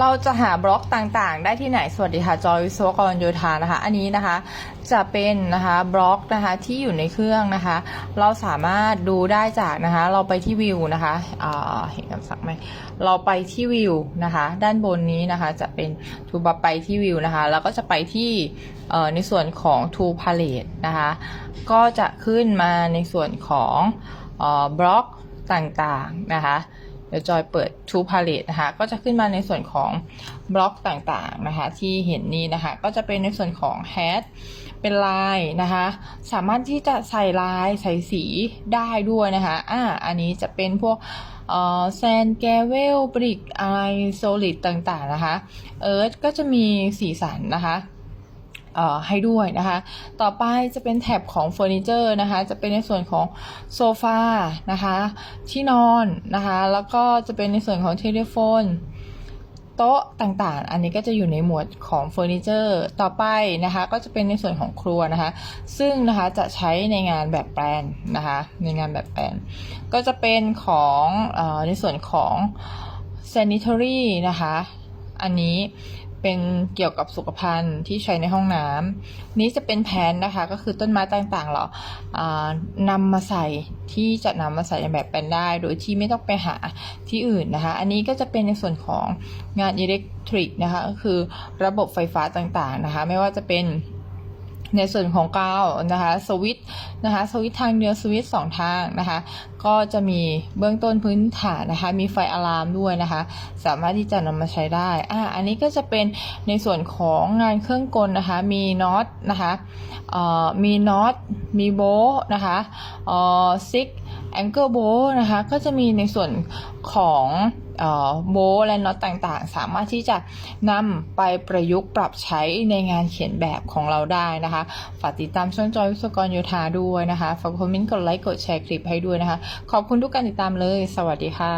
เราจะหาบล็อกต่างๆ ได้ที่ไหน สวัสดีค่ะ จอยวิศวกรโยธานะคะ อันนี้นะคะจะเป็นนะคะบล็อกนะคะที่อยู่ในเครื่องนะคะ เราสามารถดูได้จากนะคะ เราไปที่วิวนะคะเห็นคำสั่งไหมเราไปที่วิวนะคะ ด้านบนนี้นะคะ จะเป็นทูบไปที่วิวนะคะ แล้วก็จะไปที่ในส่วนของ To Palette นะคะ ก็จะขึ้นมาในส่วนของอบล็อกต่างๆนะคะ เดี๋ยวจอยเปิด True Palette นะคะ ก็จะขึ้นมาในส่วนของบล็อกต่างๆนะคะ ที่เห็นนี้นะคะ ก็จะเป็นในส่วนของ Hat เป็นลายนะคะ สามารถที่จะใส่ลายใส่สีได้ด้วยนะคะอ่าอันนี้จะเป็นพวกเอ่อแซนแกเวลบริกอะไรโซลิดต่างๆนะคะ เอิร์ธก็จะมีสีสันนะคะ ให้ด้วยนะคะ ต่อไปจะเป็นแถบของเฟอร์นิเจอร์นะคะ จะเป็นในส่วนของโซฟานะคะ ที่นอนนะคะ แล้วก็จะเป็นในส่วนของเทเลโฟนโต๊ะต่างๆ อันนี้ก็จะอยู่ในหมวดของเฟอร์นิเจอร์ ต่อไปนะคะ ก็จะเป็นในส่วนของครัวนะคะ ซึ่งนะคะจะใช้ในงานแบบแปลนนะคะ ในงานแบบแปลน ก็จะเป็นของอในส่วนของ sanitary นะคะ อันนี้ เป็นเกี่ยวกับสุขภัณฑ์ที่ใช้ในห้องน้ำนี้จะเป็นแผนนะคะ ก็คือต้นไม้ต่างๆเราอ่านำมาใส่ที่จะนำมาใส่ในแบบแปลนได้ โดยที่ไม่ต้องไปหาที่อื่นนะคะ อันนี้ก็จะเป็นในส่วนของงานอิเล็กทริกนะคะก็คือระบบไฟฟ้าต่างๆนะคะ ไม่ว่าจะเป็น ในส่วนของกาวนะคะสวิตนะคะสวิตทางเดียวสวิตสองทางนะคะก็จะมีเบื้องต้นพื้นฐานนะคะมีไฟอะลามด้วยนะคะ สามารถที่จะนำมาใช้ได้อ่าอันนี้ก็จะเป็นในส่วนของงานเครื่องกลนะคะมีน็อตนะคะเอ่อมีน็อตมีโบนะคะเอ่อซิกแองเกิลโบนะคะก็จะมีในส่วนของโบและน็อตต่างๆ สามารถที่จะนำไปประยุกต์ปรับใช้ในงานเขียนแบบของเราได้นะคะ ฝากติดตามช่องจอยวิศวกรโยธาด้วยนะคะ ฝากคอมเมนต์กดไลค์กดแชร์คลิปให้ด้วยนะคะ ขอบคุณทุกการติดตามเลย สวัสดีค่ะ